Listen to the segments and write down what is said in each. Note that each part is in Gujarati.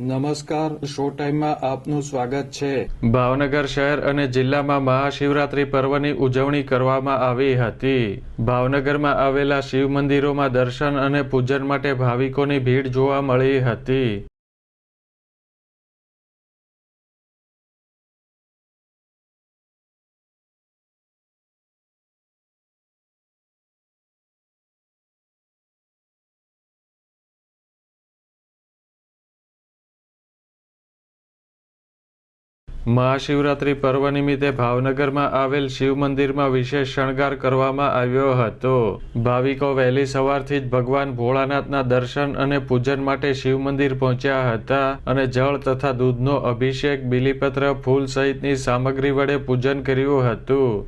નમસ્કાર શો ટાઈમમાં આપનું સ્વાગત છે. ભાવનગર શહેર અને જિલ્લામાં મહાશિવરાત્રી પર્વની ઉજવણી કરવામાં આવી હતી. ભાવનગરમાં આવેલા શિવ મંદિરોમાં દર્શન અને પૂજન માટે ભાવિકોની ભીડ જોવા મળી હતી. મહાશિવરાત્રી પર્વ નિમિત્તે ભાવનગરમાં આવેલ શિવ મંદિરમાં વિશેષ શણગાર કરવામાં આવ્યો હતો. ભાવિકો વહેલી સવારથી જ ભગવાન ભોળાનાથના દર્શન અને પૂજન માટે શિવ મંદિર પહોંચ્યા હતા અને જળ તથા દૂધનો અભિષેક, બિલીપત્ર, ફૂલ સહિતની સામગ્રી વડે પૂજન કર્યું હતું.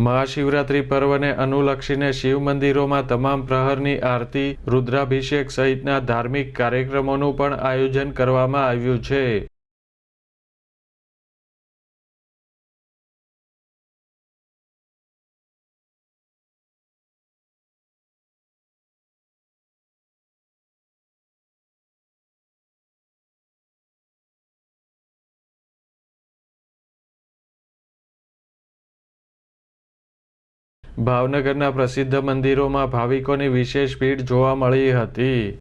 મહાશિવરાત્રી પર્વને અનુલક્ષીને શિવ મંદિરોમાં તમામ પ્રહરની આરતી, રુદ્રાભિષેક સહિતના ધાર્મિક કાર્યક્રમોનું પણ આયોજન કરવામાં આવ્યું છે. ભાવનગરના પ્રસિદ્ધ મંદિરોમાં ભાવિકોની વિશેષ ભીડ જોવા મળી હતી.